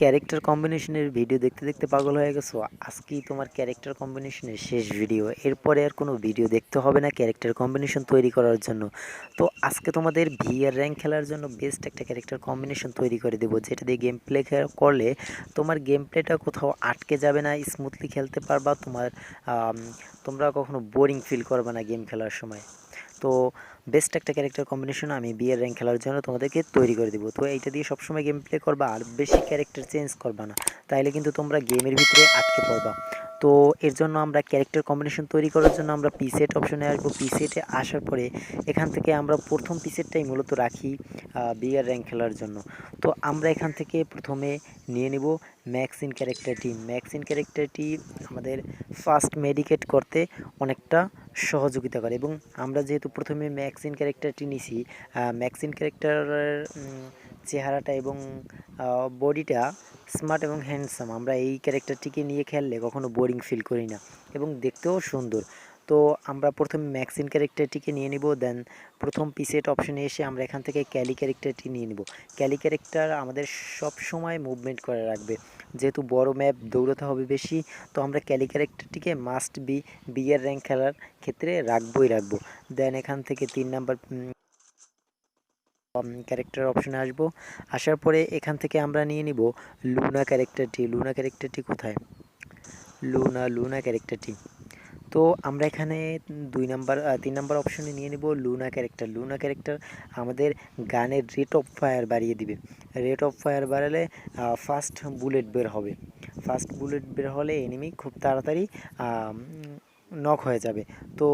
Character কম্বিনেশনের video দেখতে দেখতে পাগল হয়ে গেছো। আজকেই তোমার ক্যারেক্টার কম্বিনেশনের শেষ ভিডিও এরপরে আর কোনো ভিডিও দেখতে হবে না ক্যারেক্টার কম্বিনেশন তৈরি করার জন্য। তো আজকে তোমাদের ভিআর র্যাঙ্ক খেলার জন্য বেস্ট একটা ক্যারেক্টার কম্বিনেশন তৈরি করে দেবো, যেটা দিয়ে গেম প্লে করলে তোমার গেম প্লেটা কোথাও আটকে যাবে না স্মুথলি খেলতে পারবা, তোমার তোমরা কখনো বোরিং ফিল করবে না গেম খেলার সময়। তো বেস্ট একটা ক্যারেক্টার কম্বিনেশন আমি বিয়ের র্যাঙ্ক খেলার জন্য তোমাদেরকে তৈরি করে দেবো। তো এইটা দিয়ে সবসময় গেম প্লে করবা আর বেশি ক্যারেক্টার চেঞ্জ করবা না। তাইলে কিন্তু তোমরা গেমের ভিতরে আটকে পড়বা। তো এর জন্য আমরা ক্যারেক্টার কম্বিনেশন তৈরি করার জন্য আমরা পিসেট অপশনে আসব। পিসেটে আসার পরে এখান থেকে আমরা প্রথম পিসেটটাই মূলত রাখি বিয়ার র্যাঙ্ক খেলার জন্য। তো আমরা এখান থেকে প্রথমে নিয়ে নিব ম্যাক্সিন ক্যারেক্টারটি ম্যাক্সিন ক্যারেক্টারটি আমাদের ফার্স্ট মেডিকেট করতে অনেকটা সহযোগিতা করে। এবং আমরা যেহেতু প্রথমে ম্যাক্সিন ক্যারেক্টারটি নিছি ম্যাক্সিন ক্যারেক্টারের চেহারাটা এবং বডিটা স্মার্ট এবং হ্যান্ডসাম। আমরা এই ক্যারেক্টারটিকে নিয়ে খেললে কখনো বোরিং ফিল করি না এবং দেখতেও সুন্দর। তো আমরা প্রথমে ম্যাক্সিন ক্যারেক্টারটিকে নিয়ে নিব, দেন প্রথম পিসেট অপশনে এসে আমরা এখান থেকে ক্যালি ক্যারেক্টারটি নিয়ে নিব। ক্যালি ক্যারেক্টার আমাদের সব সময় মুভমেন্ট করে রাখবে। যেহেতু বড় ম্যাপ দৌড়াতে হবে বেশি, তো আমরা ক্যালি ক্যারেক্টারটিকে মাস্ট বি বিয়ের র্যাঙ্ক খেলার ক্ষেত্রে রাখবই রাখব। দেন এখান থেকে তিন নাম্বার ক্যারেক্টার অপশনে আসব। আসার পরে এখান থেকে আমরা নিয়ে নিব লুনা ক্যারেক্টারটি। লুনা ক্যারেক্টারটি কোথায়? লুনা লুনা ক্যারেক্টারটি। তো আমরা এখানে দুই নাম্বার তিন নাম্বার অপশনে নিয়ে নিব লুনা ক্যারেক্টার লুনা ক্যারেক্টার আমাদের গানের রেট অফ ফায়ার বাড়িয়ে দিবে। রেট অফ ফায়ার বাড়ালে ফার্স্ট বুলেট বের হবে। ফার্স্ট বুলেট বের হলে এনিমি খুব তাড়াতাড়ি নক হয়ে যাবে। তো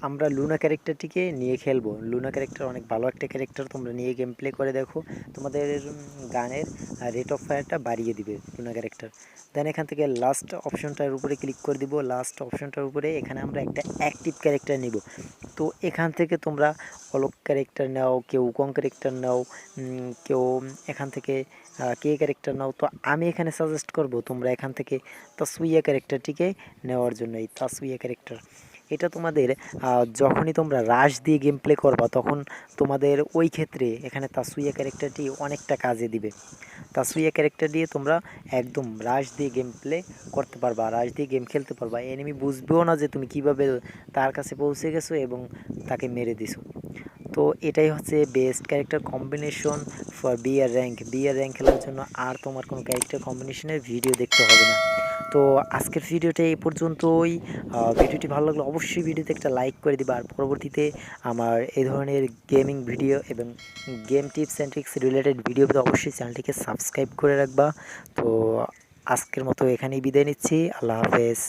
আমরা লুনা ক্যারেক্টারটিকে নিয়ে খেলব। লুনা ক্যারেক্টার অনেক ভালো একটা ক্যারেক্টার তোমরা নিয়ে গেম প্লে করে দেখো। তোমাদের গানের রেট অফ ফায়ারটা বাড়িয়ে দিবে লুনা ক্যারেক্টার দেন এখান থেকে লাস্ট অপশনটার উপরে ক্লিক করে দিব। লাস্ট অপশনটার উপরে এখানে আমরা একটা অ্যাক্টিভ ক্যারেক্টার নিব। তো এখান থেকে তোমরা অলক ক্যারেক্টার নাও, কেউ উকং ক্যারেক্টার নাও কেউ এখান থেকে কে ক্যারেক্টার নাও। তো আমি এখানে সাজেস্ট করব তোমরা এখান থেকে তাসুইয়া ক্যারেক্টারটিকে নেওয়ার জন্য এই তাসুইয়া ক্যারেক্টার এটা তোমাদের যখনই তোমরা রাশ দিয়ে গেম প্লে করবা, তখন তোমাদের ওই ক্ষেত্রে এখানে তাসুইয়া ক্যারেক্টারটি অনেকটা কাজে দিবে। তাসুইয়া ক্যারেক্টার দিয়ে তোমরা একদম রাশ দিয়ে গেম প্লে করতে পারবা রাশ দিয়ে গেম খেলতে পারবা। এনিমি বুঝবেও না যে তুমি কীভাবে তার কাছে পৌঁছে গেছো এবং তাকে মেরে দিছো। তো এটাই হচ্ছে best character combination for BR rank BR rank খেলার জন্য আর তোমার কোনো ক্যারেক্টার কম্বিনেশনের ভিডিও দেখতে হবে না। তো আজকের ভিডিওটা এই পর্যন্তই। ভিডিওটি ভালো লাগলে অবশ্যই ভিডিওতে একটা লাইক করে দিবা। আর পরবর্তীতে আমার এই ধরনের গেমিং ভিডিও এবং game tips and tricks related video পেতে অবশ্যই চ্যানেলটিকে সাবস্ক্রাইব করে রাখবা। তো আজকের মতো এখানেই বিদায় নিচ্ছি। আল্লাহ হাফেজ।